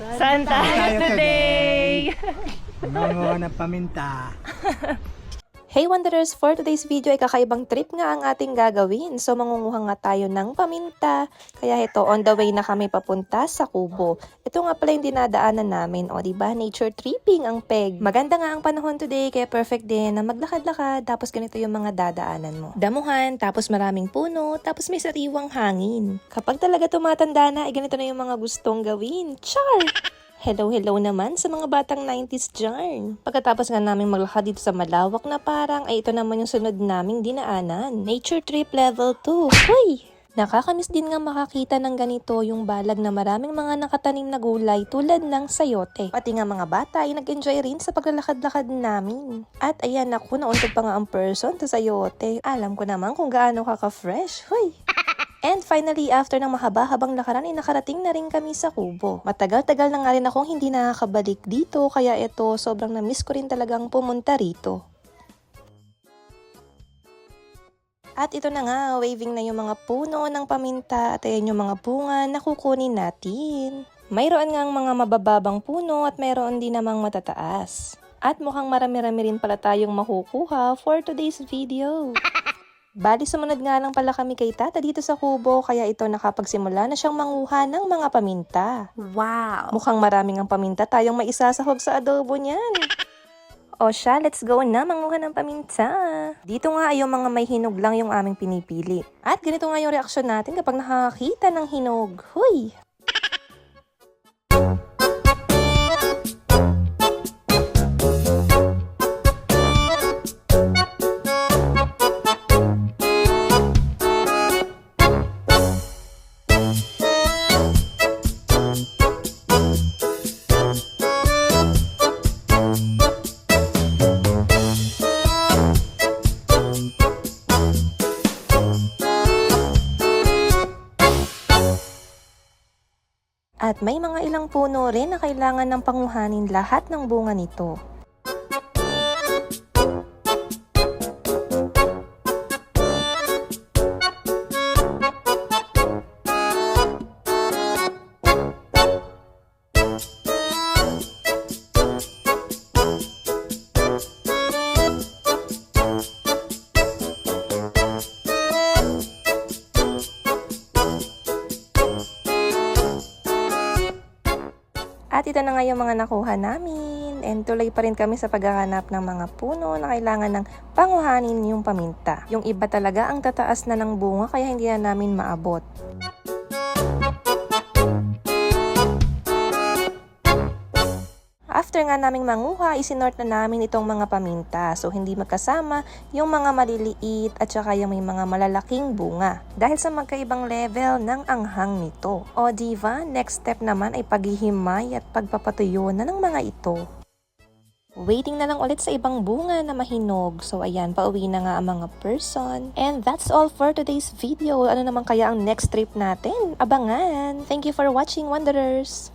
Saan tayo today? Mangunguha ng paminta. Hey Wanderers! For today's video ay kakaibang trip nga ang ating gagawin. So mangunguha nga tayo ng paminta. Kaya ito, on the way na kami papunta sa Kubo. Ito nga pala yung dinadaanan namin. O diba, nature tripping ang peg. Maganda nga ang panahon today, kaya perfect din na maglakad-lakad. Tapos ganito yung mga dadaanan mo. Damuhan, tapos maraming puno, tapos may sariwang hangin. Kapag talaga tumatanda na, ay ganito na yung mga gustong gawin. Char! Hello, hello naman sa mga batang 90s dyan. Pagkatapos nga namin maglakad dito sa malawak na parang, ay ito naman yung sunod naming dinaanan. Nature trip level 2. Huy! Nakakamiss din nga makakita ng ganito yung balag na maraming mga nakatanim na gulay tulad ng sayote. Pati nga mga bata ay nag-enjoy rin sa paglalakad-lakad namin. At ayan ako, nauntog pa nga ang person sa sayote. Alam ko naman kung gaano ka ka-fresh. And finally, after ng mahaba-habang lakaran, ay nakarating na rin kami sa Kubo. Matagal-tagal na nga rin akong hindi nakakabalik dito, kaya ito, sobrang na-miss ko rin talagang pumunta rito. At ito na nga, waving na yung mga puno ng paminta at ayan yung mga bunga na kukunin natin. Mayroon nga mga mabababang puno at mayroon din namang matataas. At mukhang marami-rami rin pala tayong makukuha for today's video. Bali, sumunod nga lang pala kami kay tata dito sa kubo, kaya ito nakapagsimula na siyang manguha ng mga paminta. Wow! Mukhang maraming ang paminta tayong may isasahog sa adobo niyan. O siya, let's go na manguha ng paminta. Dito nga ay yung mga may hinog lang yung aming pinipili. At ganito nga yung reaksyon natin kapag nakakita ng hinog. Huy! At may mga ilang puno rin na kailangan ng panguhanin lahat ng bunga nito. At ito na nga yung mga nakuha namin. And tuloy pa rin kami sa paghahanap ng mga puno na kailangan ng panguhanin yung paminta. Yung iba talaga ang tataas na ng bunga kaya hindi na namin maabot. After nga naming manguha, isinort na namin itong mga paminta. So, hindi magkasama yung mga maliliit at saka yung may mga malalaking bunga. Dahil sa magkaibang level ng anghang nito. O diva, next step naman ay paghihimay at pagpapatuyo na ng mga ito. Waiting na lang ulit sa ibang bunga na mahinog. So ayan, pauwi na nga ang mga person. And that's all for today's video. Ano naman kaya ang next trip natin? Abangan! Thank you for watching, Wanderers!